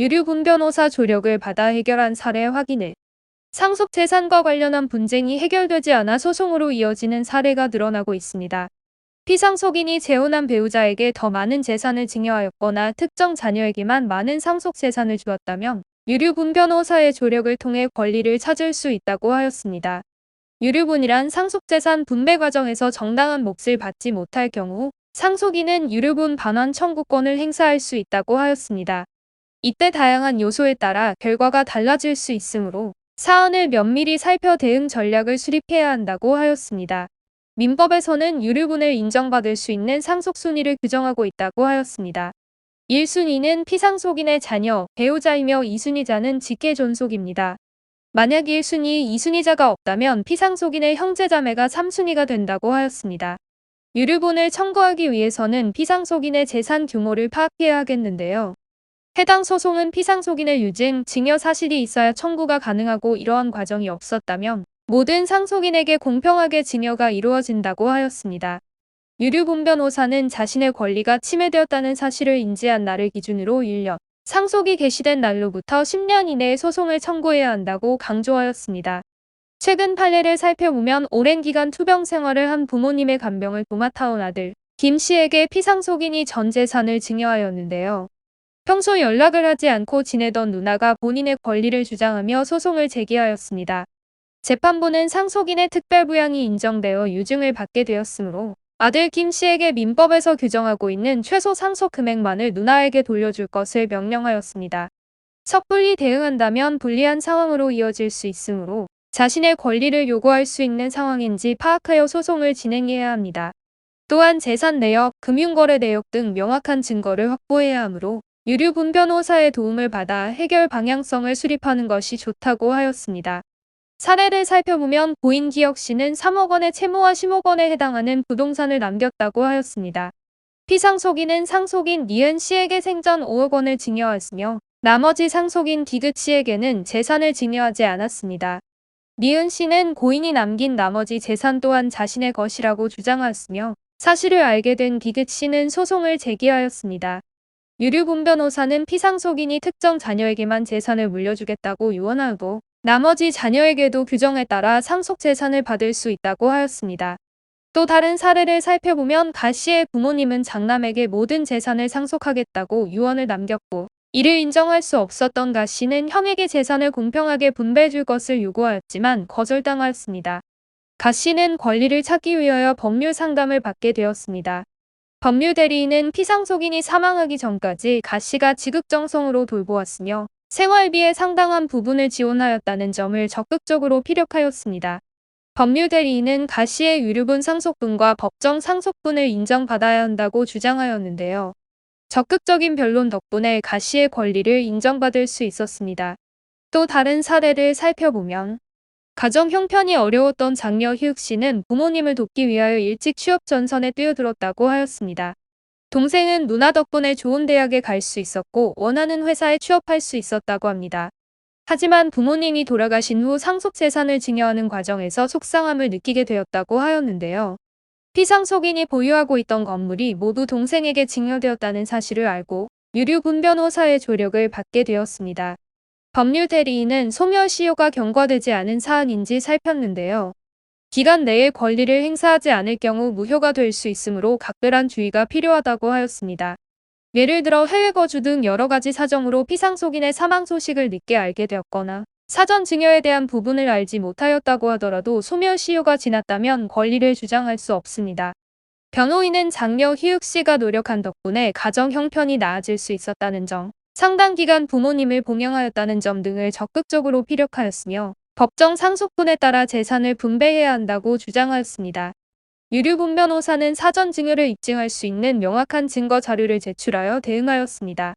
유류 분 변호사 조력을 받아 해결한 사례 확인을 상속 재산과 관련한 분쟁이 해결되지 않아 소송으로 이어지는 사례가 늘어나고 있습니다. 피상속인이 재혼한 배우자에게 더 많은 재산을 증여하였거나 특정 자녀에게만 많은 상속 재산을 주었다면 유류분 변호사의 조력을 통해 권리를 찾을 수 있다고 하였습니다. 유류분이란 상속재산 분배 과정에서 정당한 몫을 받지 못할 경우 상속인은 유류분 반환 청구권을 행사할 수 있다고 하였습니다. 이때 다양한 요소에 따라 결과가 달라질 수 있으므로 사안을 면밀히 살펴 대응 전략을 수립해야 한다고 하였습니다. 민법에서는 유류분을 인정받을 수 있는 상속순위를 규정하고 있다고 하였습니다. 1순위는 피상속인의 자녀, 배우자이며 2순위자는 직계존속입니다. 만약 1순위, 2순위자가 없다면 피상속인의 형제자매가 3순위가 된다고 하였습니다. 유류분을 청구하기 위해서는 피상속인의 재산 규모를 파악해야 하겠는데요. 해당 소송은 피상속인의 유증, 증여 사실이 있어야 청구가 가능하고 이러한 과정이 없었다면 모든 상속인에게 공평하게 증여가 이루어진다고 하였습니다. 유류분 변호사는 자신의 권리가 침해되었다는 사실을 인지한 날을 기준으로 1년, 상속이 개시된 날로부터 10년 이내에 소송을 청구해야 한다고 강조하였습니다. 최근 판례를 살펴보면 오랜 기간 투병 생활을 한 부모님의 간병을 도맡아온 아들 김 씨에게 피상속인이 전 재산을 증여하였는데요. 평소 연락을 하지 않고 지내던 누나가 본인의 권리를 주장하며 소송을 제기하였습니다. 재판부는 상속인의 특별부양이 인정되어 유증을 받게 되었으므로 아들 김 씨에게 민법에서 규정하고 있는 최소 상속 금액만을 누나에게 돌려줄 것을 명령하였습니다. 섣불리 대응한다면 불리한 상황으로 이어질 수 있으므로 자신의 권리를 요구할 수 있는 상황인지 파악하여 소송을 진행해야 합니다. 또한 재산 내역, 금융거래 내역 등 명확한 증거를 확보해야 하므로 유류 분 변호사의 도움을 받아 해결 방향성을 수립하는 것이 좋다고 하였습니다. 사례를 살펴보면 고인 기혁 씨는 3억 원의 채무와 10억 원에 해당하는 부동산을 남겼다고 하였습니다. 피상속인은 상속인 니은 씨에게 생전 5억 원을 증여하였으며 나머지 상속인 디귿 씨에게는 재산을 증여하지 않았습니다. 니은 씨는 고인이 남긴 나머지 재산 또한 자신의 것이라고 주장하였으며 사실을 알게 된 디귿 씨는 소송을 제기하였습니다. 유류분 변호사는 피상속인이 특정 자녀에게만 재산을 물려주겠다고 유언하고 나머지 자녀에게도 규정에 따라 상속 재산을 받을 수 있다고 하였습니다. 또 다른 사례를 살펴보면 가 씨의 부모님은 장남에게 모든 재산을 상속하겠다고 유언을 남겼고 이를 인정할 수 없었던 가 씨는 형에게 재산을 공평하게 분배해 줄 것을 요구하였지만 거절당하였습니다. 가 씨는 권리를 찾기 위하여 법률 상담을 받게 되었습니다. 법률 대리인은 피상속인이 사망하기 전까지 가 씨가 지극정성으로 돌보았으며 생활비의 상당한 부분을 지원하였다는 점을 적극적으로 피력하였습니다. 법률 대리인은 가 씨의 유류분 상속분과 법정 상속분을 인정받아야 한다고 주장하였는데요. 적극적인 변론 덕분에 가 씨의 권리를 인정받을 수 있었습니다. 또 다른 사례를 살펴보면 가정 형편이 어려웠던 장녀 희욱 씨는 부모님을 돕기 위하여 일찍 취업 전선에 뛰어들었다고 하였습니다. 동생은 누나 덕분에 좋은 대학에 갈 수 있었고 원하는 회사에 취업할 수 있었다고 합니다. 하지만 부모님이 돌아가신 후 상속 재산을 증여하는 과정에서 속상함을 느끼게 되었다고 하였는데요. 피상속인이 보유하고 있던 건물이 모두 동생에게 증여되었다는 사실을 알고 유류분 변호사의 조력을 받게 되었습니다. 법률 대리인은 소멸시효가 경과되지 않은 사안인지 살폈는데요. 기간 내에 권리를 행사하지 않을 경우 무효가 될 수 있으므로 각별한 주의가 필요하다고 하였습니다. 예를 들어 해외 거주 등 여러 가지 사정으로 피상속인의 사망 소식을 늦게 알게 되었거나 사전 증여에 대한 부분을 알지 못하였다고 하더라도 소멸시효가 지났다면 권리를 주장할 수 없습니다. 변호인은 장녀 희욱 씨가 노력한 덕분에 가정 형편이 나아질 수 있었다는 점, 상당 기간 부모님을 봉양하였다는 점 등을 적극적으로 피력하였으며 법정 상속분에 따라 재산을 분배해야 한다고 주장하였습니다. 유류분 변호사는 사전 증여를 입증할 수 있는 명확한 증거 자료를 제출하여 대응하였습니다.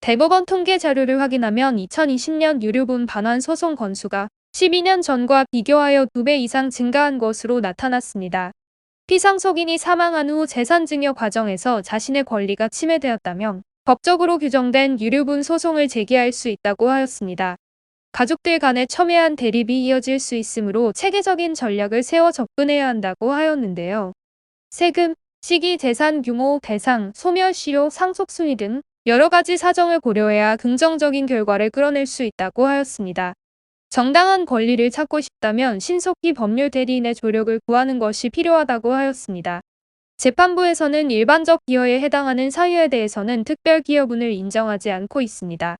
대법원 통계 자료를 확인하면 2020년 유류분 반환 소송 건수가 12년 전과 비교하여 2배 이상 증가한 것으로 나타났습니다. 피상속인이 사망한 후 재산 증여 과정에서 자신의 권리가 침해되었다면 법적으로 규정된 유류분 소송을 제기할 수 있다고 하였습니다. 가족들 간의 첨예한 대립이 이어질 수 있으므로 체계적인 전략을 세워 접근해야 한다고 하였는데요. 세금, 시기, 재산 규모, 대상, 소멸 시효, 상속 순위 등 여러 가지 사정을 고려해야 긍정적인 결과를 끌어낼 수 있다고 하였습니다. 정당한 권리를 찾고 싶다면 신속히 법률 대리인의 조력을 구하는 것이 필요하다고 하였습니다. 재판부에서는 일반적 기여에 해당하는 사유에 대해서는 특별 기여분을 인정하지 않고 있습니다.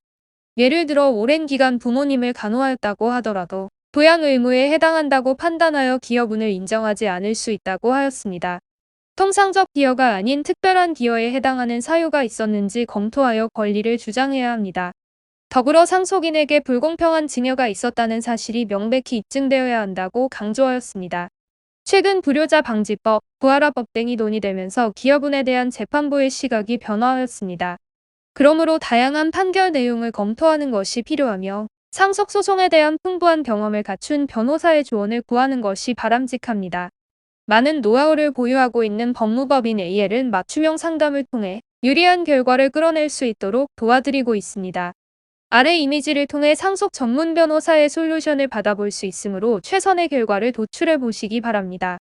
예를 들어 오랜 기간 부모님을 간호하였다고 하더라도 부양 의무에 해당한다고 판단하여 기여분을 인정하지 않을 수 있다고 하였습니다. 통상적 기여가 아닌 특별한 기여에 해당하는 사유가 있었는지 검토하여 권리를 주장해야 합니다. 더불어 상속인에게 불공평한 증여가 있었다는 사실이 명백히 입증되어야 한다고 강조하였습니다. 최근 불효자 방지법, 부활화법 등이 논의되면서 기여분에 대한 재판부의 시각이 변화하였습니다. 그러므로 다양한 판결 내용을 검토하는 것이 필요하며 상속소송에 대한 풍부한 경험을 갖춘 변호사의 조언을 구하는 것이 바람직합니다. 많은 노하우를 보유하고 있는 법무법인 AL은 맞춤형 상담을 통해 유리한 결과를 끌어낼 수 있도록 도와드리고 있습니다. 아래 이미지를 통해 상속 전문 변호사의 솔루션을 받아볼 수 있으므로 최선의 결과를 도출해 보시기 바랍니다.